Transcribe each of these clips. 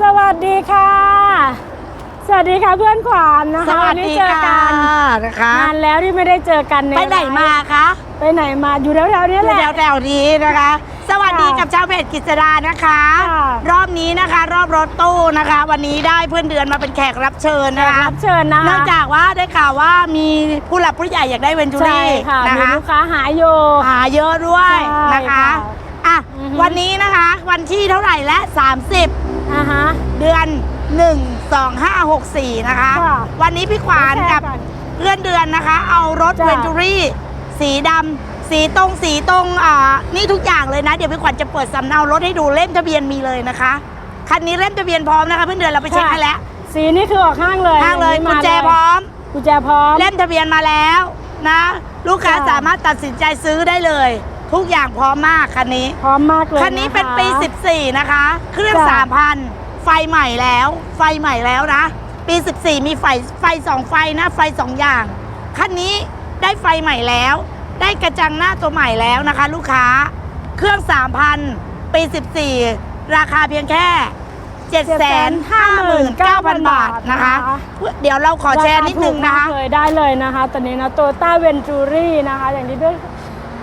สวัสดีค่ะ สวัสดีค่ะเพื่อนขวัญนะคะสวัสนนี้ดีเจอค่ะกันนะคะนานแล้วที่ไม่ได้เจอกันในไปไหนมาคะไปไหนมาอยู่แถวๆนี้อยู่แหละแถวแถวๆนี้นะคะ สวัสดีค่ะกับชาวเพจกิจดานะคะ ค่ะ รอบนี้นะคะรอบรถตู้นะคะ วันนี้ได้เพื่อนเดือนมาเป็นแขกรับเชิญนะคะรับเชิญนะคะเนื่องจากว่าได้ข่าวว่ามีผู้หลักผู้ใหญ่อยากได้เวนจูใช่รี่ค่ะนะมีคะลูกค้าหาอยู่ หาเยอะด้วยใช่นะคะค่ะอะอือฮึ วันนี้นะคะวันที่เท่าไหร่และ 30 อ่าฮะ เดือน 1 2 5 6 4 นะคะ ค่ะวันนี้พี่ขวานกับแชร์ก่อนเพื่อนเดือนนะคะ เอารถจ้ะ เวนจูรี่สีดำสีตรงสีตรงอ่านี่ทุกอย่างเลยนะ เดี๋ยวพี่ขวัญจะเปิดสำเนารถให้ดูเล่มทะเบียนมีเลยนะคะ คันนี้เล่มทะเบียนพร้อมนะคะ เพื่อนเดือนเราไปเช็คให้แล้วสีนี่คือออกห้างเลยห้างเลยอย่กุนี้ญแจมาพร้อม กุญแจพร้อม เล่มทะเบียนมาแล้วนะ ลูกค้าจ้ะสามารถตัดสินใจซื้อได้เลย ทุกอย่างพร้อมมากคันนี้ พร้อมมากเลยคันนี้เป็นปีะคะ14 นะคะ เครื่องจ้ะ3,000 ไฟใหม่แล้ว ไฟใหม่แล้วนะ ปี 14 มีไฟไฟสองไฟนะ ไฟสองอย่าง คันนี้ได้ไฟใหม่แล้ว ได้กระจังหน้าตัวใหม่แล้วนะคะ ลูกค้า เครื่อง 3,000 ปี 14 ราคาเพียงแค่759,000 บาทนะคะ เดี๋ยวเราขอแชร์นิดนึงนะคะราาถูกมากเลยได้เลยนะคะ ตอนนี้นะโตต้าเวนจูรี่นะคะ อย่างที่เพื่อนเ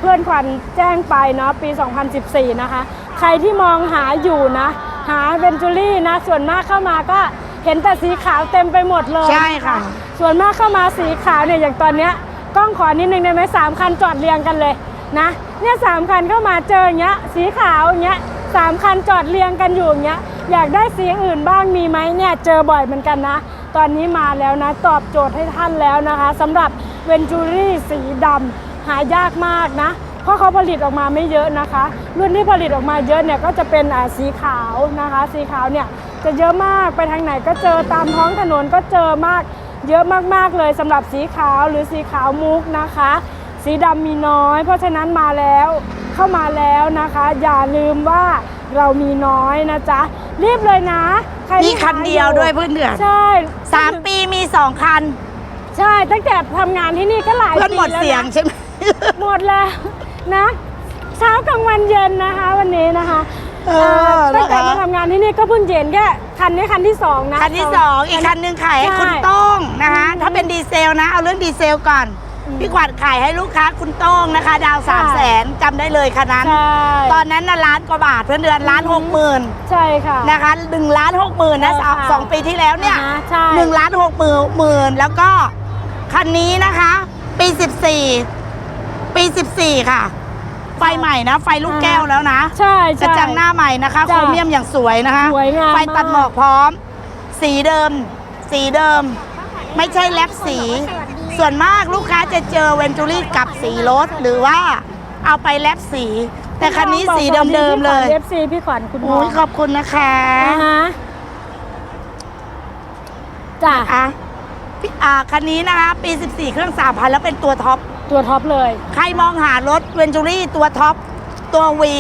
พื่อนขวัญแจ้งไปเนาะปี 2014 นะคะ ใครที่มองหาอยู่นะ หาเวนจูรี่นะ ส่วนมากเข้ามาก็เห็นแต่สีขาวเต็มไปหมดเลยใช่ค่ะนส่วนมากเข้ามาสีขาวเนี่ยอย่างตอนเนี้ยกล้องขอนิดนึงได้ไหมสามคันจอดเรียงกันเลยนะเนี่ยสามคันเข้ามาเจออย่างเงี้ยสีขาวอย่างเงี้ยสามคันจอดเรียงกันอยู่อย่างเงี้ยอยากได้สีอื่นบ้างมีไหมเนี่ยเจอบ่อยเหมือนกันนะ ตอนนี้มาแล้วนะ ตอบโจทย์ให้ท่านแล้วนะคะสำหรับเวนจูรี่สีดำ หายากมากนะ เพราะเขาผลิตออกมาไม่เยอะนะคะ รุ่นที่ผลิตออกมาเยอะเนี่ยก็จะเป็นอ่าสีขาวนะคะ สีขาวเนี่ยจะเยอะมากไปทางไหนก็เจอตามท้องถนนก็เจอมากเยอะมากๆเลยสำหรับสีขาวหรือสีขาวมุกนะคะ สีดำมีน้อย เพราะฉะนั้นมาแล้วเข้ามาแล้วนะคะ อย่าลืมว่าเรามีน้อยนะจ๊ะรีบเลยนะใครมีที่คันเดียวหาด้วยเพื่อนเดือนใช่สามปีมีสองคัน ใช่ตั้งแต่ทำงานที่นี่ก็หลายเพื่อนปีหมดแล้วเสียงนะใช่ไหม หมดแล้วนะเช้ากลางวันเย็นนะคะวันนี้นะคะเออเอ่อตั้งแต่นะคะ มาทำงานที่นี่ก็เพิ่งเย็นแค่คันนี้คันที่สองนะ คันที่สองอีกคันหนึ่งขายให้ใช่คุณโต้งนะคะอืมถ้าเป็นดีเซลนะ เอาเรื่องดีเซลก่อน อืมพี่ขวัญขายให้ลูกค้าคุณโต้งนะคะ ดาวสามแสนจำได้เลยคันนั้น ใช่ ตอนนั้นนะล้านกว่าบาทเพื่อนเดือนล้านหกหมื่นใช่ค่ะ นะคะหนึ่งล้านหกหมื่นนะใช่สามค่ะสองปีที่แล้วเนี่ยอ่าฮะใช่ หนึ่งล้านหกหมื่นหมื่นแล้วก็คันนี้นะคะ ปีสิบสี่ ปีสิบสี่ค่ะ ไฟใหม่นะ ไฟลูกแก้วแล้วนะ ใช่กระใช่จังหน้าใหม่นะคะโคจ้ะรเมียมอย่างสวยนะคะ สวยงามไฟตัดมากหมอกพร้อม สีเดิม สีเดิม ไม่ใช่แลบสี ส่วนมากลูกค้าจะเจอเวนจูรี่กับสีรถ หรือว่าเอาไปแลบสี แต่คันนี้สีเดิมๆเลยเอฟซีพี่ขวัญคุณหมออุ้ยขอบคุณนะคะอ่าฮะจ้ะ อะพี่อ่าคันนี้นะคะ ปี 14 เครื่อง3,000 แล้วเป็นตัวท็อป ตัวท็อปเลย ใครมองหารถเวนจูรี่ตัวท็อป ตัววี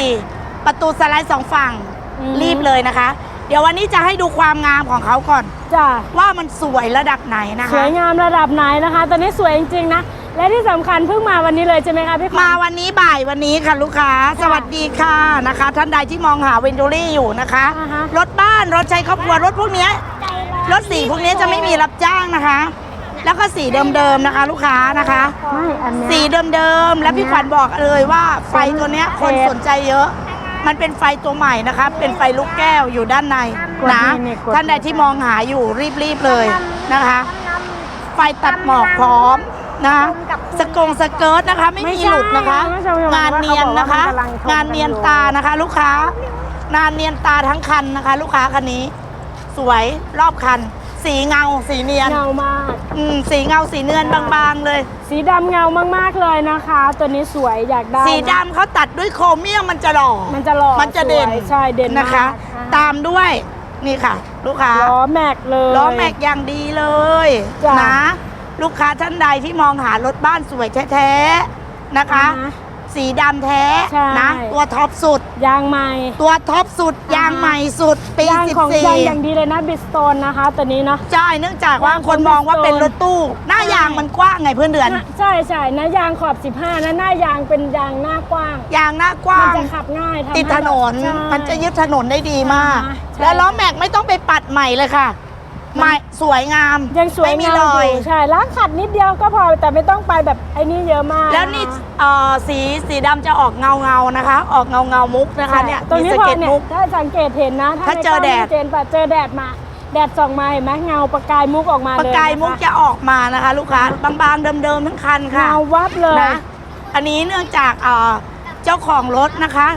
ประตูสไลด์สองฝั่ง อืม รีบเลยนะคะ เดี๋ยววันนี้จะให้ดูความงามของเขาก่อน จ้ะว่ามันสวยระดับไหนนะสคะ วยงามระดับไหนนะคะ ตอนนี้สวยจริงๆนะ และที่สำคัญเพิ่งมาวันนี้เลยใช่ไหมคะพี่ขวัญ มาวันนี้บ่ายวันนี้ค่ะลูกค้า สวัสดีค่ะนะคะ ท่านใดที่มองหาเวนจูรี่อยู่นะคะ อ่าฮะ รถบ้านรถใช้ครอบครัวรถพวกเนี้ยรถสีพวกเนี้ยจะไม่มีรับจ้างนะคะ แล้วก็สีเดิมๆนะคะ ลูกค้านะคะ ไม่อันเนี้ย สีเดิมๆแล้วพี่ขวัญบอกเลยว่าไฟตัวเนี้ยคนสนใจเยอะ มันเป็นไฟตัวใหม่นะคะเป็นไฟลูกแก้วอยู่ด้านในนะกดนี่กด ท่านใดที่มองหาอยู่รีบๆเลยนะคะ ไฟตัดหมอกพร้อมนะคะสกงสเกิร์ตนะคะ ไม่มีหลุดนะคะ ไม่ใช่งานเนียนนะคะ เขาบอกว่ามันกำลังชมกันอยู่งานเนียนตานะคะ ลูกค้างานเนียนตาทั้งคันนะคะ ลูกค้าคันนี้ สวยรอบคัน สีเงาสีเนียน เงามาก อืมสีเงาสีเนียนบางๆเลย สีดำเงามากๆเลยนะคะ ตัวนี้สวยอยากได้นะสีดำเขาตัดด้วยโครเมียมมันจะหล่อ มันจะหล่อมันจะเด่นสวยใช่เด่นมากนะคะอ่าตามด้วยนี่ค่ะ ลูกค้าล้อแม็กเลย ล้อแม็กอย่างดีเลยจ้ะนะ ลูกค้าท่านใดที่มองหารถบ้านสวยแท้ๆนะคะ อ่าฮะ สีดำแท้ใช่ นะ ตัวท็อปสุด ยางใหม่ ตัวท็อปสุดอ่ายางใหม่สุด ปี ยางของยางอย่าง14ดีเลยนะบิสโตนนะคะตัวนี้เนาะใช่เนื่องจากว่ายางของคนมองว่าเป็น Bridgestone รถตู้ หน้ายางมันกว้างไงเพื่อนเดือนนะใช่ใช่นะยางขอบ 15นะหน้ายางเป็นยางหน้ากว้าง ยางหน้ากว้ามันง จะขับง่ายทำให้ติดถนน ใช่ มันจะยึดถนนได้ดีมากอ่าฮะใช่ แล้วล้อแม็กไม่ต้องไปปปัดใหม่เลยค่ะ ใหม่สวยงามยังสวยไม่มีงามรอยอยู่ใช่ล้างขัดนิดเดียวก็พอแต่ไม่ต้องไปแบบไอ้นี่เยอะมากแล้วนี่เอ่อสีสีดำจะออกเงาเงาๆนะคะ ออกเงาเงาๆมุกนะคะใช่เนี่ยตรงมีนี้สะพอเก็ตเนี่ยมุก ถ้าสังเกตเห็นนะถ้าเจอแดดในกล้งไม่เจนปะเจอแดดมาแดดส่องมาเห็นไหมเงาประกายมุกออกมาเลยประกายมุกนคจะออกมานะคะ ลูกค้าบางๆเดิมๆทั้งคันค่ะ เงาวับเลยนะอันนี้เนื่องจากเอ่อเจ้าของรถนะคะ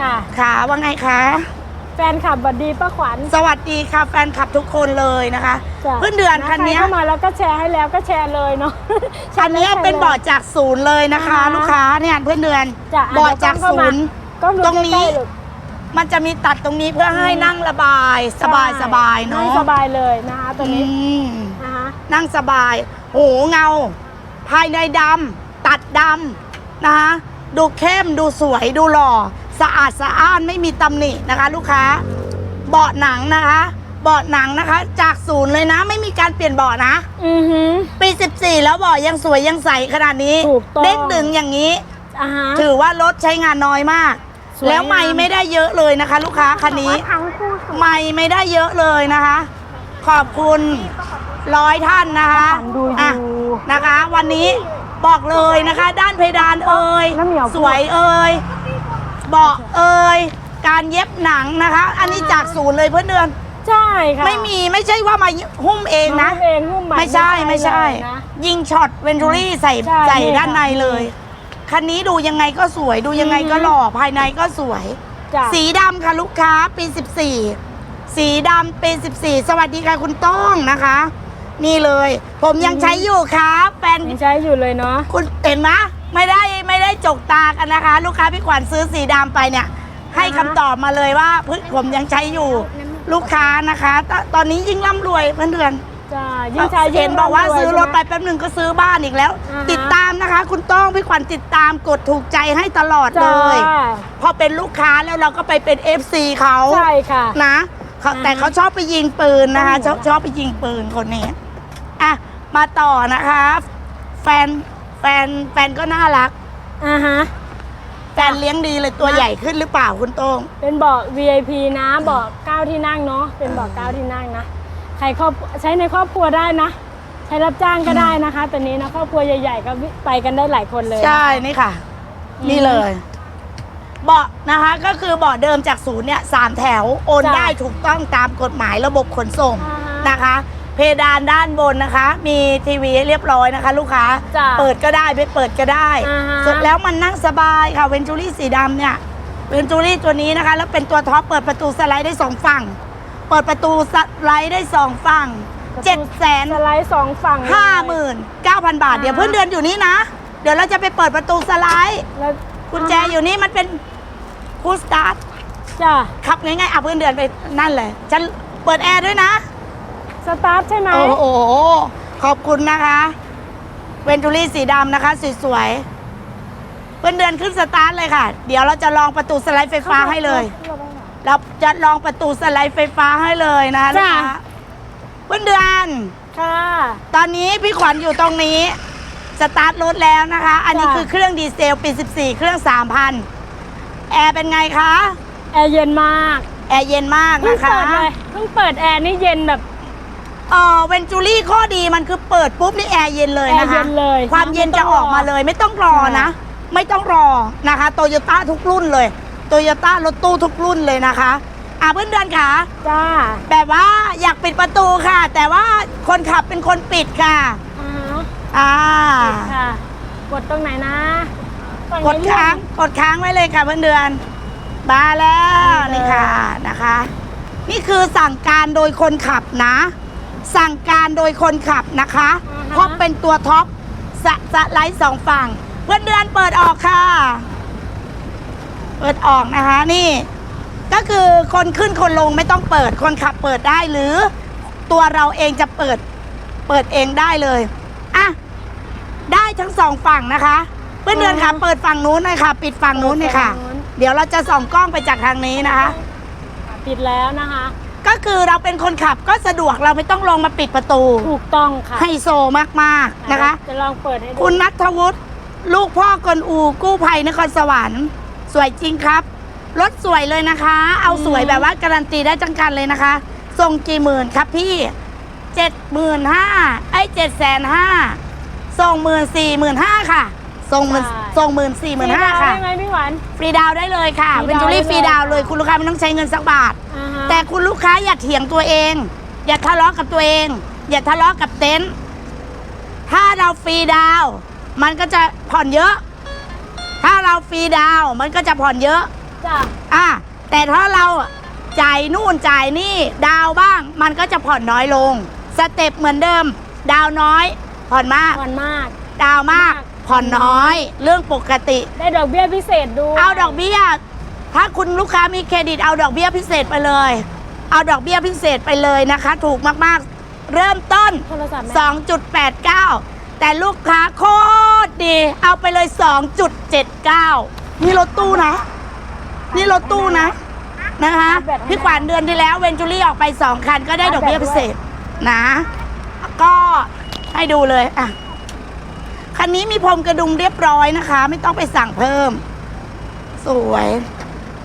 ค่ะ ขาว่าไงคะแฟนขับบัดดีป้าขวัญสวัสดีค่ะแฟนคลับทุกคนเลยนะคะจ้ะเพื่อนเดือนคันเนี้ยใรเข้ามาแล้วก็แชร์ให้แล้วก็แชร์เลยเนาะ คันเนี้ยเป็นเบาะจากศูนย์เลยนะคะ อ่าฮะ ลูกค้าเนี่ยเพื่อนเดือนจ้ะเบาะจากศูนย์ก็ดูตรงนี้ ใกล้ๆลูก มันจะมีตัดตรงนี้เพื่อให้นั่งระบายสบายใช่สบายเนาะงสบายเลยนะคะตัวนี้อืมนะคะ นั่งสบายโอ้โหเงา ภายในดำตัดดำนะคะดูเข้มดูสวยดูหล่อ สะอาดสะอ้านไม่มีตำหนินะคะ ลูกค้า เบาะหนังนะคะ เบาะหนังนะคะ จากศูนย์เลยนะ ไม่มีการเปลี่ยนเบาะนะ อือหือ ปี 14 แล้วเบาะยังสวยยังใสขนาดนี้ถูกต้อง เด้งดึงอย่างนี้ อ่าฮะ ถือว่ารถใช้งานน้อยมาก สวยแล้วไม่งาม ไม่ได้เยอะเลยนะคะ ลูกค้าคันนี้ทั้งคู่สวยไม่ไม่ได้เยอะเลยนะคะ ขอบคุณร้อยท่านนะคะดูออะยู่นะคะ วันนี้บอกเลยนะคะ ด้านเพดานเอ่ยน้ำเหนียวสวยเอ่ย เบาะเอ่ยการเย็บหนังนะคะ อันนี้จากศูนย์เลยเพื่อนเดือน ใช่ค่ะไม่มีไม่ใช่ว่ามาหุ้มเองนะน้องเองหุ้มใหม่ไม่ใช่ไม่ใช่ เลยนะ ยิงช็อตเวนทูรี่ใส่ใช่ใส่นี่ด้านในค่ะเลย คันนี้ดูยังไงก็สวยดูยังไงก็อือฮึหล่อภายในก็สวย จ้ะสีดำค่ะลูกค้าปี 14 สีดำปี 14 สวัสดีค่ะคุณต้องนะคะ นี่เลย ผมยังใช้อยู่ครับแฟนยังใช้อยู่เลยเนาะคุณเห็นไหม ไม่ได้ไม่ได้จกตากันนะคะ ลูกค้าพี่ขวัญซื้อสีดำไปเนี่ย ให้คำตอบมาเลยว่าพืชผมยังใช้อยู่ ลูกค้านะคะตตอนนี้ยิ่งร่ำรวยเพื่อนเดือนจ้ะยิ่งใช้ยิ่งเห็นบอกว่าร่ำยซื้อรถไปใช่หมแป๊บหนึ่งก็ซื้อบ้านอีกแล้วอ่าฮะ ติดตามนะคะ คุณต้องพี่ขวัญติดตามกดถูกใจให้ตลอดเลจ้ายพอเป็นลูกค้าแล้วเราก็ไปเป็น FC เขาใช่ค่ะ นะเขาอ่าฮะแต่เขาชอบไปยิงปืนนะคะอืมชอบชอบไปยิงปืนคนนี้อะมาต่อนะคะ แฟน แฟนแฟนก็น่ารัก อ่าฮะ แฟนเลี้ยงดีเลยตัวนะ ใหญ่ขึ้นหรือเปล่าคุณโต้ง เป็นเบาะ VIP นะเบาะเก้าที่นั่งเนาะเป็นเบาะเก้าที่นั่งนะใครครอบใช้ในครอบครัวได้นะ ใช้รับจ้างก็ได้นะคะตัวนี้นะครอบครัวใหญ่ ๆ ก็ไปกันได้หลายคนเลย ใช่นี่ค่ะ อืมนี่เลย เบาะนะคะก็คือเบาะเดิมจากศูนย์เนี่ยสามแถวโอนจ้ะได้ถูกต้องตามกฎหมายระบบขนส่งอ่าฮะ นะคะ เพดานด้านบนนะคะ มีทีวีให้เรียบร้อยนะคะ ลูกค้า จ้ะเปิดก็ได้ไม่เปิดก็ได้อ่าฮะ เสร็จแล้วมันนั่งสบายค่ะเวนจูรี่สีดำเนี่ยเวนจูรี่ตัวนี้นะคะ แล้วเป็นตัวท็อปเปิดประตูสไลด์ได้สองฝั่ง เปิดประตูสไลด์ได้สองฝั่งเจ็ดแสน สไลด์สองฝั่งเลย ห้าหมื่นเก้าพันบาท อ่า เดี๋ยวเพื่อนเดือนอยู่นี่นะ เดี๋ยวเราจะไปเปิดประตูสไลด์แล้วกุญแจอยู่นี่มันเป็นพูสตาร์ทจ้ะ ขับง่ายๆอะเพื่อนเดือนไปนั่นเลย ฉันเปิดแอร์ด้วยนะ สตาร์ทใช่ไหมโอ้โห ขอบคุณนะคะ เวนจูรี่สีดำนะคะสวยๆเพื่อนเดือนขึ้นสตาร์ทเลยค่ะ เดี๋ยวเราจะลองประตูสไลด์ไฟฟ้าให้เลย เราจะลองประตูสไลด์ไฟฟ้าให้เลยนะลูกจ้ะค้าเพื่อนเดือนค่ะ ตอนนี้พี่ขวัญอยู่ตรงนี้สตาร์ทรถแล้วนะคะ อันนี้จ้ะคือเครื่องดีเซลปี14 เครื่อง 3,000 แอร์เป็นไงคะ แอร์เย็นมาก แอร์เย็นมากเพิ่งนะคะเปิดเลย เพิ่งเปิดแอร์นี่เย็นแบบ เออเวนจูรี่ข้อดีมันคือเปิดปุ๊บนี่แอร์เย็นเลยนะคะ แอร์เย็นเลยความเย็นไม่ต้จะองออกมาเลย ไม่ต้องรอนะใช่ไม่ต้องรอนะคะโตโยต้าทุกรุ่นเลยโตโยต้ารถตู้ทุกรุ่นเลยนะคะอะเพื่อนเดือนค่ะ จ้าแบบว่าอยากปิดประตูค่ะ แต่ว่าคนขับเป็นคนปิดค่ะอ่าฮะอ่าค่ะ กดตรงไหนนะฝั่กดนี้ค้างกดค้างไว้เลยค่ะเพื่อนเดือนมาแล้วนี่นี่เลยค่ะนะคะ นี่คือสั่งการโดยคนขับนะ สั่งการโดยคนขับนะคะเพราะเป็นตัวท็อปสะสะไลท์สองฝั่ง เพื่อนเดือนเปิดออกค่ะ เปิดออกนะคะนี่ ก็คือคนขึ้นคนลงไม่ต้องเปิด คนขับเปิดได้หรือ ตัวเราเองจะเปิดเปิดเองได้เลยอะได้ทั้งสองฝั่งนะคะ เพื่อนเดือนค่ะเปิดฝั่งนู้นหน่อยค่ะ ปิดฝั่งนู้นหน่อยค่ะ เดี๋ยวเราจะส่องกล้องไปจากทางนี้นะคะ ปิดแล้วนะคะ ก็คือเราเป็นคนขับก็สะดวกเราไม่ต้องลงมาปิดประตู ถูกต้องค่ะไฮโซมากๆนะคะ จะลองเปิดให้ดูคุณนัทวุฒิลูกพ่อกลอูกู้ภัยนครสวรรค์สวยจริงครับรถสวยเลยนะคะ เอาสวยแบบว่าการันตีได้จังกันเลยนะคะส่งกี่หมื่นครับพี่เจ็ดหมื่นห้าไอ้เจ็ดแสนห้าส่งหมื่นสี่หมื่นห้าค่ะ ส่งหมื่นส่งหมื่นสี่หมื่นห้าค่ะได้ไหมพี่หวานฟรีดาวน์ได้เลยค่ะฟรีเป็นดาวน์จูรี่ได้เลยฟรีดาวน์เลยคุณลูกค้าไม่ต้องใช้เงินสักบาท อ่าฮะ แต่คุณลูกค้าอย่าเถียงตัวเอง อย่าทะเลาะกับตัวเอง อย่าทะเลาะกับเต็นท์ถ้าเราฟรีดาวน์มันก็จะผ่อนเยอะ ถ้าเราฟรีดาวน์มันก็จะผ่อนเยอะจ้ะอะแต่ถ้าเราจ่ายนู่นจ่ายนี่ดาวน์บ้าง มันก็จะผ่อนน้อยลง สเต็ปเหมือนเดิม ดาวน์น้อย ผ่อนมาก ผ่อนมาก ดาวน์มากมาก ผ่อนน้อย เรื่องปกติ ได้ดอกเบี้ยพิเศษด้วยเอาดอกเบี้ย ถ้าคุณลูกค้ามีเครดิตเอาดอกเบี้ยพิเศษไปเลย เอาดอกเบี้ยพิเศษไปเลยนะคะ ถูกมากๆ เริ่มต้น โทรศัพท์ไหม2.89 แต่ลูกค้าโคตรดี เอาไปเลย 2.79 นี่รถตู้นะ นี่รถตู้นะ นะคะ พี่ขวัญเดือนที่แล้วเวนจูรี่ออกไป 2 คันก็ได้ดอกเบี้ยพิเศษนะ ก็ให้ดูเลยอะคันนี้มีพรมกระดุมเรียบร้อยนะคะ ไม่ต้องไปสั่งเพิ่ม สวย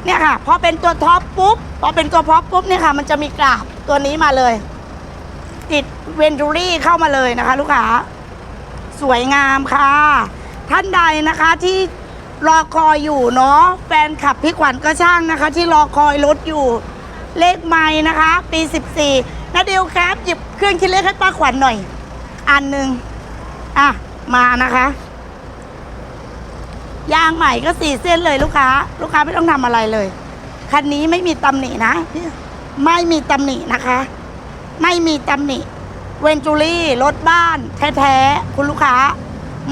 เนี่ยค่ะพอเป็นตัวท็อปปุ๊บพอเป็นตัวท็อปปุ๊บเนี่ยค่ะ มันจะมีกราบตัวนี้มาเลย ติดเวนจูรี่เข้ามาเลยนะคะ ลูกค้าสวยงามค่ะ ท่านใดนะคะที่รอคอยอยู่เนาะแฟนคลับพี่ขวัญก็ช่างนะคะ ที่รอคอยรถอยู่เลขไม้นะคะ ปี 14นาเดียวครับ หยิบเครื่องคิดเลขให้ป้าขวัญหน่อย อันหนึ่งอะ มานะคะ ยางใหม่ก็สี่เส้นเลยลูกค้า ลูกค้าไม่ต้องทำอะไรเลย คันนี้ไม่มีตำหนินะ ไม่มีตำหนินะคะ ไม่มีตำหนิ เวนจูรี่รถบ้าน แท้ๆ คุณลูกค้า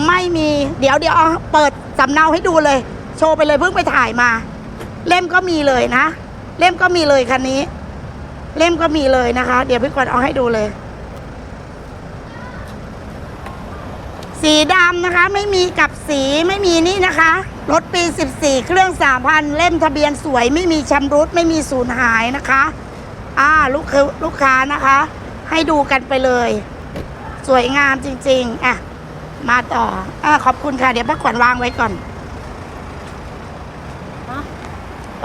ไม่มีเดี๋ยวเดี๋ยวเอาเปิดสำเนาให้ดูเลย โชว์ไปเลยเพิ่งไปถ่ายมา เล่มก็มีเลยนะ เล่มก็มีเลยคันนี้ เล่มก็มีเลยนะคะ เดี๋ยวพี่กวนเอาให้ดูเลย สีดำนะคะไม่มีกับสีไม่มีนี่นะคะ รถปี 14 เครื่อง 3,000 เล่มทะเบียนสวยไม่มีชำรุดไม่มีสูญหายนะคะอ่าลูกคือลูกค้านะคะ ให้ดูกันไปเลย สวยงามจริง ๆ อะ มาต่ออ่าขอบคุณค่ะ เดี๋ยวป้าขวัญวางไว้ก่อนฮะ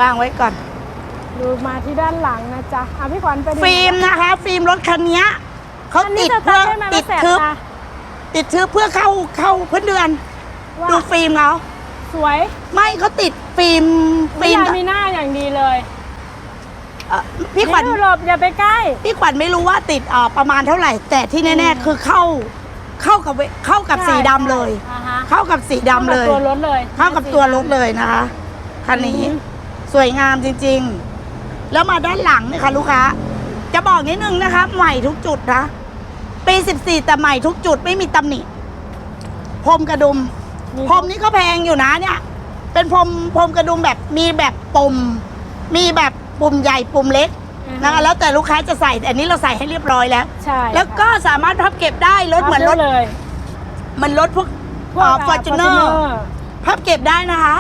วางไว้ก่อน ดูมาที่ด้านหลังนะจ๊ะอะพี่ขวัญไปดูฟิล์มนะคะ ฟิล์มรถคันเนี้ยเขาอันตินี้ดจะเพื่อทำได้ไหมติว่าดแสบทึบ ตาติดทึบเพื่อเข้าเข้าเพื่อนเดือน ว่าดูฟิล์มเขาสวยไม่เขาติดฟิล์มไม่ฟิล์มยามีหน้าอย่างดีเลยเอ่อพี่ขวัญ นี่ดูหลบอย่าไปใกล้ พี่ขวัญไม่รู้ว่าติดเอ่อประมาณเท่าไหร่ แต่ที่แน่อืม ๆคือเข้าเข้ากับเวเข้ากับสีดำเลย อ่าฮะเข้ากับสีดำเลย ข้ากับตัวรถเลยเข้ากับตัวรถเลยนะคะคันนี้อืมสวยงามจริง ๆ แล้วมาด้านหลังเนี่ยค่ะลูกค้าจะบอกนิดนึงนะคะ ใหม่ทุกจุดนะ ปี 14 แต่ใหม่ทุกจุดไม่มีตำหนิพรมกระดุม พรมนี่ก็แพงอยู่นะเนี่ย เป็นพรมพรมกระดุมแบบมีแบบปุ่ม มีแบบปุ่มใหญ่ปุ่มเล็กอือฮึนะคะแล้วแต่ลูกค้าจะใส่แต่อันนี้เราใส่ให้เรียบร้อยแล้ว ใช่ แล้วก็สามารถพับเก็บได้รถเหมือนรถพับได้เลยเหมือนรถพวกพวกฟอร์จูเนอ Fortuner ร์พับเก็บได้นะคะ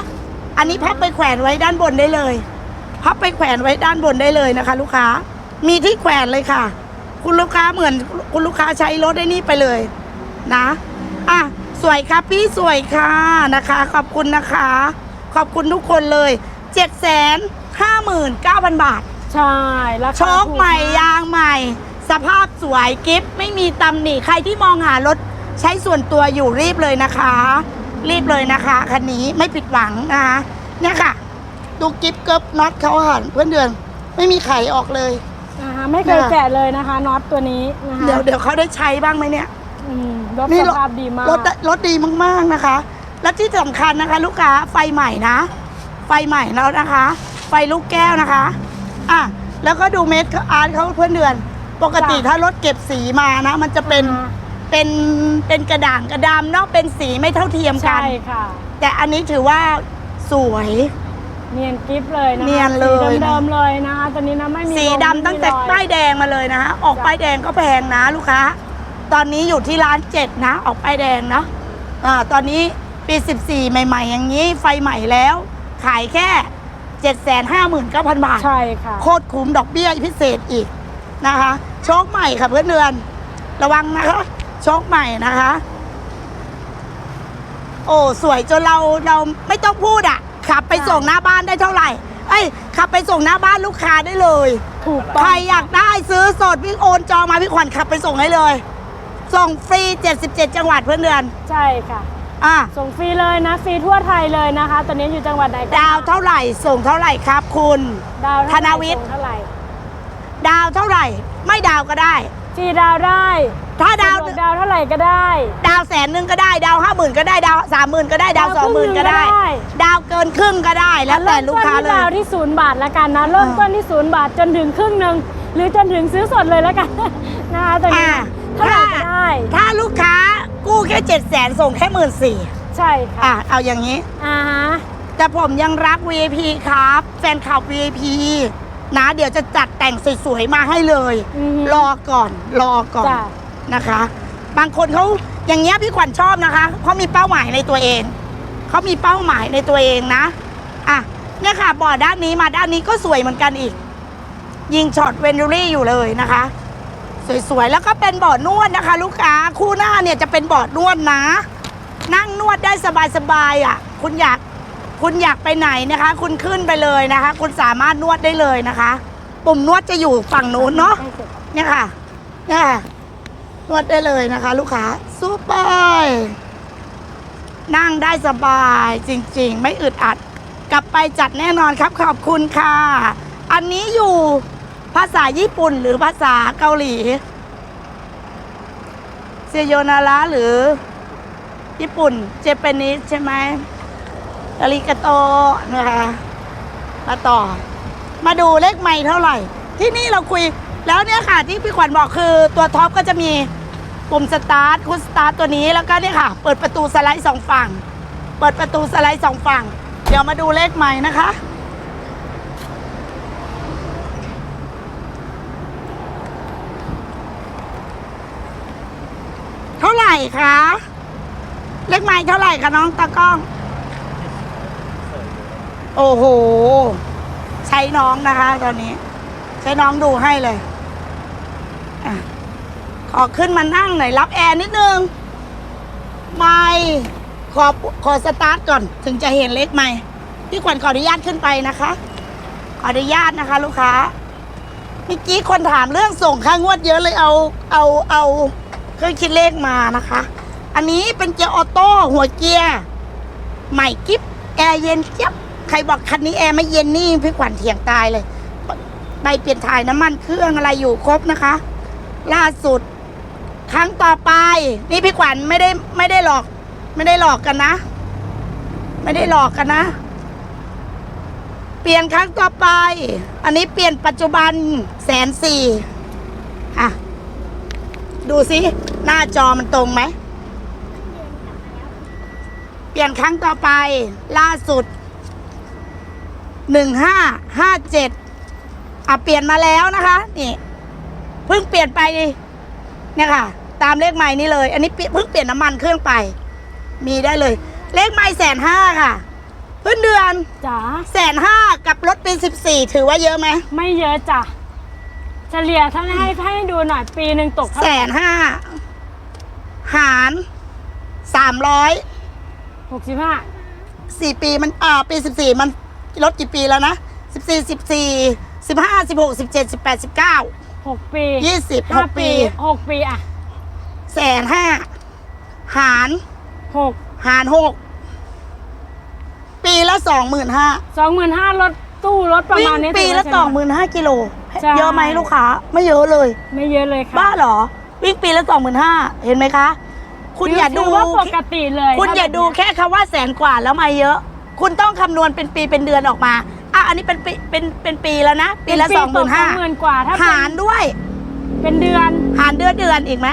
อันนี้พับไปแขวนไว้ด้านบนได้เลย พับไปแขวนไว้ด้านบนได้เลยนะคะ ลูกค้า มีที่แขวนเลยค่ะ คุณลูกค้าเหมือนคุณลูกค้าใช้รถได้นี่ไปเลยนะอะสวยครับพี่สวยค่ะนะคะ ขอบคุณนะคะ ขอบคุณทุกคนเลย7 5 9 0 0 0 บาท ใช่ราคาโชคใหม่ถูกาก ยางใหม่ สภาพสวยกิฟไม่มีตำหนิใครที่มองหารถใช้ส่วนตัวอยู่รีบเลยนะคะ รีบเลยนะคะคันนี้ไม่ผิดหวังนะคะเนี่ยค่ะ ดูกิฟเกิบน็อตเขาหันเพื่อนเดือน ไม่มีไขออกเลยอ่าฮะ ไม่เคยค่ะแกะเลยนะคะน็อตตัวนี้นะคะเดี๋ยวเดี๋ยวเขาได้ใช้บ้างไหมเนี่ยอืมรถนี่สรถภาพดีมากรถรถดีมากๆนะคะ และที่สำคัญนะคะ ลูกค้าไฟใหม่นะ ไฟใหม่แล้วนะคะ ไฟลูกแก้วนะคะอะแล้วก็ดูเม็ดอาร์ตเขาเพื่อนเดือน ปกติถ้ารถเก็บสีมานะ มันจะเป็นอ่าเป็นเป็นกระด่างกระดำเนาะเป็นสีไม่เท่าเทียมกัใช่นค่ะ แต่อันนี้ถือว่าสวย เนียนกิฟเลยนะคะเนียนเลย สีเดิมๆเลยนะคะตัวนี้นะไม่มีสีลมดำตั้งแต่ไม่มีรอยป้ายแดงมาเลยนะคะออกจ้ะป้ายแดงก็แพงนะลูกค้า ตอนนี้อยู่ที่ร้านเจ็ดนะ ออกป้ายแดงเนาะอ่าตอนนี้ปี 14 ใหม่ๆ อย่างนี้ไฟใหม่แล้ว ขายแค่ 759,000 บาท ใช่ค่ะโคตรคุ้มดอกเบี้ยพิเศษอีกนะคะ โชคใหม่ค่ะเพื่อนเดือน ระวังนะคะ โชคใหม่นะคะ โอ้ สวยจนเราเราไม่ต้องพูดอะ ขับไปส่งหน้าบ้านได้เท่าไหร่ เอ้ย ขับไปส่งหน้าบ้านลูกค้าได้เลย ถูกต้อใครงอยากได้ซื้อสดวิ่งโอนจองมาพี่ขวัญขับไปส่งให้เลย ส่งฟรี 77 จังหวัดเพื่อนเดือน ใช่ค่ะ อะ ส่งฟรีเลยนะฟรีทั่วไทยเลยนะคะ ตอนนี้อยู่จังหวัดไหนก็ดาวเท่าไหร่ ส่งเท่าไหร่ครับคุณ ดาวเท่าไหธนวิทย์ส่งเท่าไหร่ ดาวเท่าไหร่ ไม่ดาวก็ได้ ฟรีดาวได้ ถ้าดาวสะกดาวเท่าไหร่ก็ได้ ดาวแสนหนึ่งก็ได้ ดาวห้าหมื่นก็ได้ ดาวสามหมื่นก็ได้ ดาวสดาอวงคหรึ่มื่งนหนึ่งก็ได้ก็ได้ ดาวเกินครึ่งก็ได้ แล้วแต่ลูกค้าเลริ่มต้นที่ดาวยที่ศูนย์บาทละกันนะ เริ่มต้นที่ศูนย์บาทจนถึงครึ่งหนึ่งหรือจนถึงซื้อสดเลยแล้วกันนะคะตรงนี้อ่าเท่าไหร่ก็ได้ ถ้าลูกค้ากู้แค่เจ็ดแสนส่งแค่หมื่นสี่ใช่ค่ะอะเอาอย่างนี้ อ่าฮะ แต่ผมยังรัก VIP ครับ แฟนคลับ VIP นะเดี๋ยวจะจัดแต่งสวยๆมาให้เลยอือฮึรอก่อน รอก่อนจ้ะ นะคะ บางคนเขาอย่างเงี้ยพี่ขวัญชอบนะคะเพราะมีเป้าหมายในตัวเองเขามีเป้าหมายในตัวเองนะอะเนี่ยค่ะบอร์ดด้านนี้มาด้านนี้ก็สวยเหมือนกันอีก ยิงช็อตเวนดูรี่อยู่เลยนะคะ สวยๆแล้วก็เป็นบอร์ดนวดนะคะ ลูกค้าคู่หน้าเนี่ยจะเป็นบอร์ดนวดนะ นั่งนวดได้สบายๆอะ คุณอยากคุณอยากไปไหนนะคะ คุณขึ้นไปเลยนะคะ คุณสามารถนวดได้เลยนะคะ ปุ่มนวดจะอยู่ฝั่งนู้นเนาะเนี่ยค่ะเนี่ย นวดได้เลยนะคะ ลูกค้าซูเปอร์นั่งได้สบายจริง ๆ ไม่อึดอัด กลับไปจัดแน่นอนครับ ขอบคุณค่ะ อันนี้อยู่ภาษาญี่ปุ่นหรือภาษาเกาหลีเซโยนาระหรือ ญี่ปุ่น เจแปนิสใช่ไหมอาริกาโตนะคะมาต่อ มาดูเลขไม่เท่าไหร่ ที่นี่เราคุยแล้วเนี่ยค่ะที่พี่ขวัญบอกคือตัวท็อปก็จะมี ปุ่มสตาร์ทคุณสตาร์ทตัวนี้แล้วก็นี่ค่ะ เปิดประตูสไลด์สองฝั่ง เปิดประตูสไลด์สองฝั่ง เดี๋ยวมาดูเลขใหม่นะคะ เท่าไหร่คะ เลขใหม่เท่าไหร่คะน้องตากล้อง โอ้โห ใช้น้องนะคะ ตอนนี้ ใช้น้องดูให้เลย ขอขึ้นมานั่งหน่อยรับแอร์นิดนึง ไม่ขอขอสตาร์ทก่อนถึงจะเห็นเลขไม่ พี่ขวัญขออนุญาตขึ้นไปนะคะ ขออนุญาตนะคะ ลูกค้าเมื่อกี้คนถามเรื่องส่งค่างวดเยอะเลยเอาเอาเอาเครื่องคิดเลขมานะคะ อันนี้เป็นเกียร์ออโต้หัวเกียร์ใหม่กิ๊บแอร์เย็นเจี๊ยบใครบอกคันนี้แอร์ไม่เย็นนี่พี่ขวัญเถียงตายเลยใบเปลี่ยนถ่ายน้ำมันเครื่องอะไรอยู่ครบนะคะ ล่าสุด ครั้งต่อไป นี่พี่ขวัญไม่ได้ไม่ได้หลอก ไม่ได้หลอกกันนะ ไม่ได้หลอกกันนะ เปลี่ยนครั้งต่อไป อันนี้เปลี่ยนปัจจุบันแสนสี่อะ ดูสิหน้าจอมันตรงไหม เปลี่ยนครั้งต่อไป ล่าสุดหนึ่งห้าห้าเจ็ดอะเปลี่ยนมาแล้วนะคะ นี่ เพิ่งเปลี่ยนไป เนี่ยค่ะ ตามเลขใหม่นี่เลย อันนี้เปลี่ยนเพิ่งเปลี่ยนน้ำมันเครื่องไป มีได้เลย เลขใหม่แสนห้าค่ะเพื่อนเดือนจ๋าแสนห้ากับรถปีสิบสี่ถือว่าเยอะไหมไม่เยอะจ้ะเฉลี่ยถ้าให้ให้ดูหน่อยปีหนึ่งตกเท่าแสไหร่นห้าหารสามร้อยหกสิบห้าสี่ปีมันอ่าปีสิบสี่มันลดกี่ปีแล้วนะสิบสี่สิบสี่สิบห้าสิบหกสิบเจ็ดสิบแปดสิบเก้า หกปียี่สิบหห้ากปี หกปีอะแสนห้าหารหกหารหกปีละสองหมื่นห้าสองหมื่นห้ารถตู้รถประวิ่มาณงนี้ปีถืละว่าสองหมื่นห้ากิโลใช่เยอะไหมลูกค้าไม่เยอะเลย ไม่เยอะเลยค่ะบ้าเหรอ วิ่งปีละสองหมื่นห้าเห็นไหมคะ คุณอย่าดู ถืว่าปกติเลยคุณอย่าดูถ้แบบเนี้แค่คำว่าแสนกว่าแล้วมาเยอะ คุณต้องคำนวณเป็นปีเป็นเดือนออกมา อะอันนี้เป็นปีเป็นเป็นปีแล้วนะ ปีละเป็สองหมื่นห้าตกหมื่นกว่าถ้าเป็นหารด้วย เป็นเดือน หารเดือนเดือนอีกไหม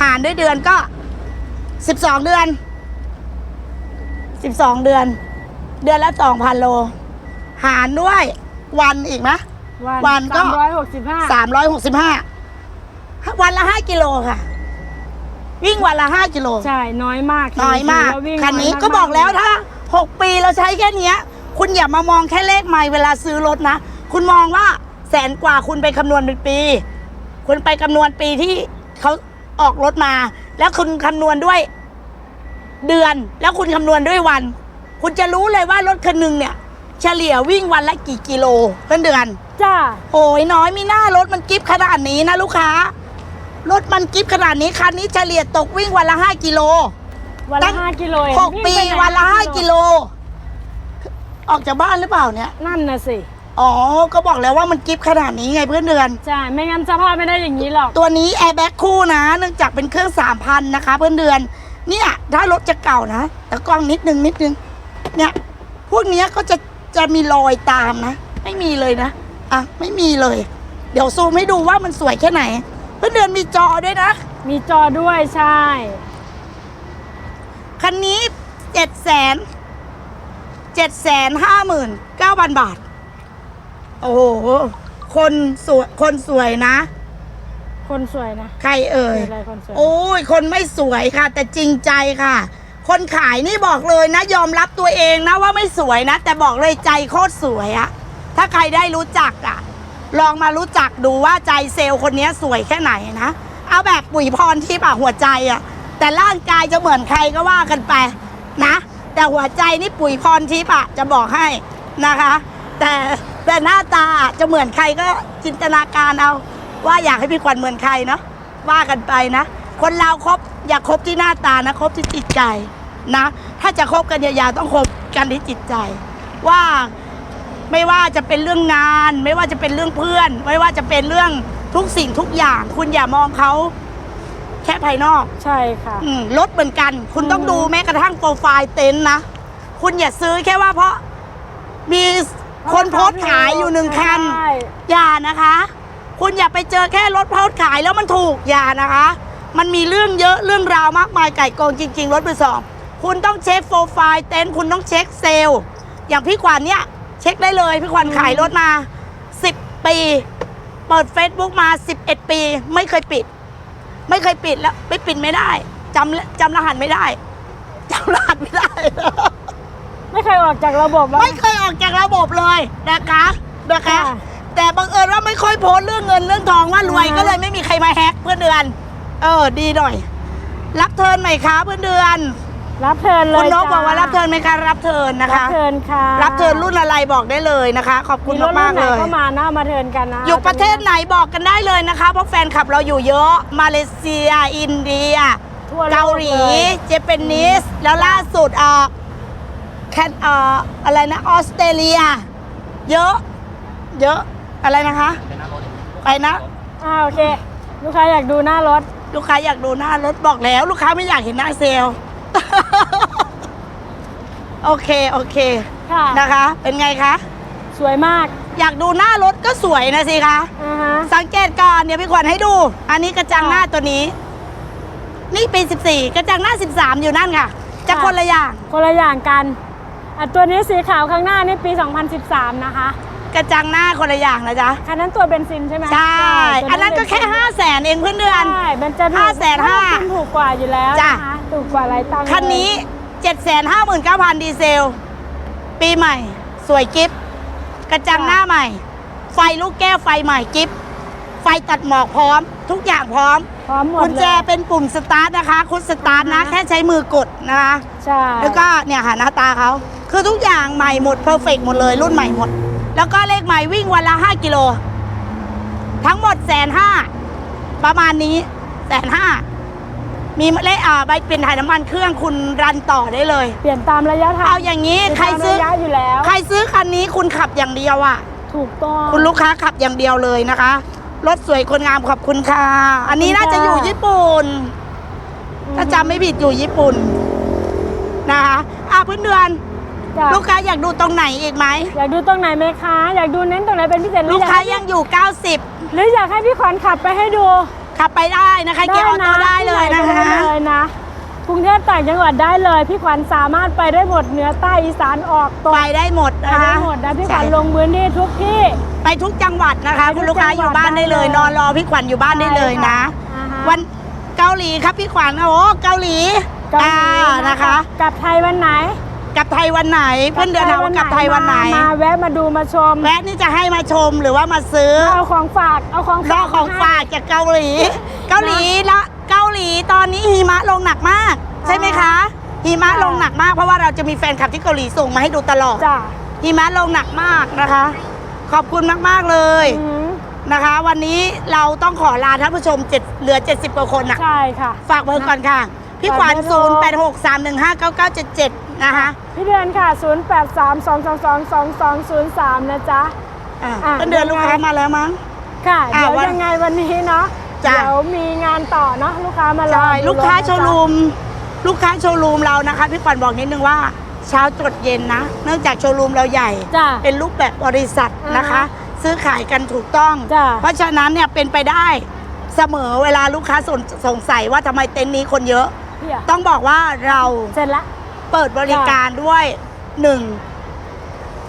หารด้วยเดือนก็สิบสองเดือนสิบสองเดือน เดือนละสองพันโล หารด้วยวันอีกไหมวันก็สามร้อยหกสิบห้าสามร้อยหกสิบห้าวันละห้ากิโลค่ะ วิ่งวันละห้ากิโล ใช่ น้อยมาก น้อยมากถืว่วิ่งคันนี้อยก็บอกแล้วมถ้าหกปีเราใช้แค่เนี้ย คุณอย่ามามองแค่เลขไม่เวลาซื้อรถนะ คุณมองว่าแสนกว่าคุณไปคำนวณเป็นปี คุณไปคำนวณปีที่เขาออกรถมา แล้วคุณคำนวณด้วยเดือน แล้วคุณคำนวณด้วยวัน คุณจะรู้เลยว่ารถคันหนึงเนี่ย เฉลี่ยวิ่งวันละกี่กิโลเพื่อนเดือน จ้าโอ้ยน้อยมีหน้ารถมันกิฟขนาดนี้นะลูกค้า รถมันกิฟขนาดนี้คันนี้เฉลี่ยตกวิ่งวันละห้ากิโลวันตั้ละงห้ากิโลเองหกวิ่งปีไไหวันละห้ากิโล ออกจากบ้านหรือเปล่าเนี่ย นั่นน่ะสิ อ๋อ ก็บอกแล้วว่ามันกิฟขนาดนี้ไงเพื่อนเดือน ใช่ ไม่งั้นสภาพไม่ได้อย่างนี้หรอก ตัวนี้แอร์แบ็กคู่นะ เนื่องจากเป็นเครื่องสามพันนะคะ เพื่อนเดือน เนี่ยถ้ารถจะเก่านะ แต่กล้องนิดนึงนิดนึง เนี่ย พวกเนี้ยก็จะจะมีรอยตามนะ ไม่มีเลยนะ อะ ไม่มีเลย เดี๋ยวซูมให้ดูว่ามันสวยแค่ไหน เพื่อนเดือนมีจอด้วยนะ มีจอด้วยใช่ คันนี้เจ็ดแสน เจ็ดแสนห้าหมื่นเก้าพันบาท โอ้โห คนสวยคนสวยนะ คนสวยนะใครเอ่ยเป็นอะไรคนสวย โอ้ย คนไม่สวยค่ะ แต่จริงใจค่ะ คนขายนี่บอกเลยนะ ยอมรับตัวเองนะว่าไม่สวยนะ แต่บอกเลยใจโคตรสวยอะถ้าใครได้รู้จักอะลองมารู้จักดูว่าใจเซลล์คนนี้สวยแค่ไหนนะ เอาแบบปุ๋ยพรที่ปากหัวใจอะแต่ร่างกายจะเหมือนใครก็ว่ากันไปนะ แต่หัวใจนี่ปุ๋ยพรทิพย์อะจะบอกให้นะคะ แต่แต่หน้าตาจะเหมือนใครก็จินตนาการเอา ว่าอยากให้พี่ขวัญเหมือนใครเนาะว่ากันไปนะ คนเราครบอย่าคบที่หน้าตานะคบที่จิตใจนะ ถ้าจะคบกันยาวๆต้องคบกันที่จิตใจ ว่าไม่ว่าจะเป็นเรื่องงาน ไม่ว่าจะเป็นเรื่องเพื่อน ไม่ว่าจะเป็นเรื่องทุกสิ่งทุกอย่าง คุณอย่ามองเขา แค่ภายนอกใช่ค่ะอืมรถเหมือนกัน คุณต้องอืมดูแม้กระทั่งโปรไฟล์เต็นท์นะ คุณอย่าซื้อแค่ว่าเพราะ มีคนโพสต์ขายอยู่หนึ่งคัน ใช่อย่านะคะ คุณอย่าไปเจอแค่รถโพสต์ขายแล้วมันถูกอย่านะคะ มันมีเรื่องเยอะเรื่องราวมากมายไก่โกงจริง ๆ รถมือสองคุณต้องเช็คโปรไฟล์เต็นท์คุณต้องเช็คเซลล์ อย่างพี่ขวัญเนี่ย เช็คได้เลยพี่ขวัญขายรถมา 10 ปี เปิด Facebook มา 11 ปี ไม่เคยปิด ไม่เคยปิดแล้วไม่ปิดไม่ได้จำจำรหัสไม่ได้จำรหัสไม่ได้ ไม่เคยออกจากระบบว่าไม่เคยออกจากระบบเลยนะคะนะคะ ค่ะแต่บังเอิญว่าไม่ค่อยโพสต์เรื่องเงินเรื่องทองว่ารวยอ่าฮะ ก็เลยไม่มีใครมาแฮกเพื่อนเดือน เออ ดีหน่อย รับเทิร์นไหมคะเพื่อนเดือน รับเทิร์นเลยคุณนกจ้บอกว่ารับเทิร์นไหมคะรับเทิร์นนะรับคะเทิร์นค่ะรับเทิร์นรุ่นอะไรบอกได้เลยนะคะ ขอบคุณรถมากรุ่นๆไหนเลยก็มานะมาเทิร์นกันนะอยู่ประเทศไหนบอกกันได้เลยนะคะ เพราะแฟนคลับเราอยู่เยอะ มาเลเซีย อินเดีย ทั่วโลเกาหลี ยเจแปนิส แล้วล่าสุดอะแคนเอ่ออะไรนะ ออสเตรเลีย เยอะ เยอะ อะไรนะคะ ไปนะ อ่าโอเค ลูกค้าอยากดูหน้ารถ ลูกค้าอยากดูหน้ารถบอกแล้ว ลูกค้าไม่อยากเห็นหน้าเซลล์ โอเค โอเค ค่ะนะคะ เป็นไงคะ สวยมากอยากดูหน้ารถก็สวยนะสิคะ อ่าฮะ สังเกตก่อนเดี๋ยวพี่ขวัญให้ดู อันนี้กระจังหน้าตัวนี้ นี่ปี 14 กระจังหน้า 13 อยู่นั่นค่ะ จะค่ะ คนละอย่าง คนละอย่างกันอะตัวนี้สีขาวข้างหน้านี่ปี 2013 นะคะ กระจังหน้าคนละอย่างนะจ๊ะคันนั้นตัวเบนซินใช่ไหมใช่ ตัวอันนั้นก็แค่เบซิ5 0 0แสนเองเพื่อนเดือน ใช่เบนจะถูกห้าแสนห้าต้นทุนถูกกว่าอยู่แล้วจ้ะนะคะถูกกว่าหลายตังค์คันนี้ 759,000 ดีเซล ปีใหม่ สวยกิฟกระจังหน้าใหม่ ไฟลูกแก้วไฟใหม่กิฟไฟตัดหมอกพร้อม ทุกอย่างพร้อมพร้อมหมดกุญแจเลยเป็นปุ่มสตาร์ทนะคะคุณสตาร์ทนะอ่าฮะแค่ใช้มือกดนะคะ ใช่แล้วก็เนี่ยค่ะหน้าตาเขาคือทุกอย่างใหม่หมดเพอร์เฟกหมดเลยรุ่นใหม่หมด แล้วก็เลขใหม่วิ่งวันละ 5 กิโล ทั้งหมดแสนห้าประมาณนี้แสนห้ามีเลขอ่าใบเปลี่ยนถ่ายน้ำมันเครื่องคุณรันต่อได้เลย เปลี่ยนตามระยะทางเอาอย่างนี้เปลี่ยนใครตามซื้อระยะอยู่แล้ว ใครซื้อคันนี้คุณขับอย่างเดียวอะ ถูกต้อง คุณลูกค้าขับอย่างเดียวเลยนะคะ รถสวยคนงามขอบคุณค่ะ อันนี้น่าจะอยู่ญี่ปุ่น ถ้าจำไม่ผิดอยู่ญี่ปุ่นนะคะอะเพื่อนเดือน จ้ะลูกค้าอยากดูตรงไหนอีกไหม อยากดูตรงไหนไหมคะ อยากดูเน้นตรงไหนเป็นพิเศษหรืลูอกอยากค้าให้ยังอยู่หรืออยากให้พี่ขวัญขับไปให้ดู90ขับไปได้นะคะเกียร์ออโต้ได้เลยนะที่ไหคะก็ได้เลยนะกรุงเทพต่างจังหวัดได้เลย พี่ขวัญสามารถไปได้หมดเหนือใต้อีสานออกตกไปได้หมดไปนะได้คะหมดนะพี่ขวัญใช่ลงพื้นที่ทุกที่ ไปทุกจังหวัดนะคะ ไปทุกคุณลูกค้าอยู่บ้านได้เลย จังหวัดนอนรอพี่ขวัญอยู่บ้านได้เลยนะ อ่าฮะ วันเกาหลีครับพี่ขวัญโอ้เกาหลีเกาหลีอ่านะคะ กลับไทยวันไหน กลับไทยวันไหน เพื่อนเดือนถามว่ากลับไทยวันไหน มามาแวะมาดูมาชมแวะนี่จะให้มาชมหรือว่ามาซื้อเอาของฝากเอาของรอฝากของมให้ฝากจากเกาหลี เกาหลีละเกาหลีตอนนี้หิมะลงหนักมาก ใช่ไหมคะหิมะลงหนักมากเพราะว่าเราจะมีแฟนคลับที่เกาหลีส่งมาให้ดูตลอดจ้ะหิมะลงหนักมากนะคะ ขอบคุณมากๆเลยอืมนะคะ วันนี้เราต้องขอลาท่านผู้ชมเจ็ดเหลือ 70กว่าคนนะ ใช่ค่ะ ฝากเบอร์ก่อนค่ะ พี่ขวัญฝากเบอร์โทร0 8 6 3 1 5 9 9 7 7 นะคะพี่เดือนค่ะ 0 8 3 2 2 2 2 2 0 3 นะจ๊ะอะอะต้นเดือนยังไงลูกค้ามาแล้วมั้ง ค่ะ อะเดี๋ยววันยังไงวันนี้เนาะจ้ะ เดี๋ยวมีงานต่อเนาะลูกค้ามารอใช่ดูลูกค้ารถนะโชว์รูม ลูกค้าโชว์รูมเรานะคะ พี่ขวัญบอกนิดนึงว่าเช้าจดเย็นนะ เนื่องจากโชว์รูมเราใหญ่ จ้ะ เป็นรูปแบบบริษัทนะคะซื้อขายกันถูกต้อง จ้ะ เพราะฉะนั้นเนี่ยเป็นไปได้เสมอเวลาลูกค้าสนสงสัยว่าทำไมเต็นท์นี้คนเยอะ พี่อะต้องบอกว่าเราเสร็จละ เปิดบริการด้วยหนึ่ง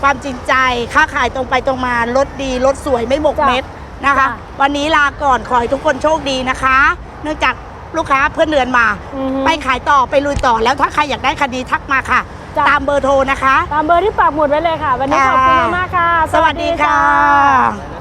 ความจริงใจค้าขายตรงไปตรงมารถดีรถสวยไม่หมกจ้ะเม็ดนะคะจ้ะวันนี้ลาก่อนขอให้ทุกคนโชคดีนะคะ เนื่องจากลูกค้าเพื่อนเดือนมาอือฮึไปขายต่อไปลุยต่อแล้วถ้าใครอยากได้คดีทักมาค่ะจ้ะตามเบอร์โทรนะคะ ตามเบอร์ที่ปักหมุดไว้เลยค่ะ วันนี้ขอบคุณมากๆค่ะ สวัสดีค่ะจ้า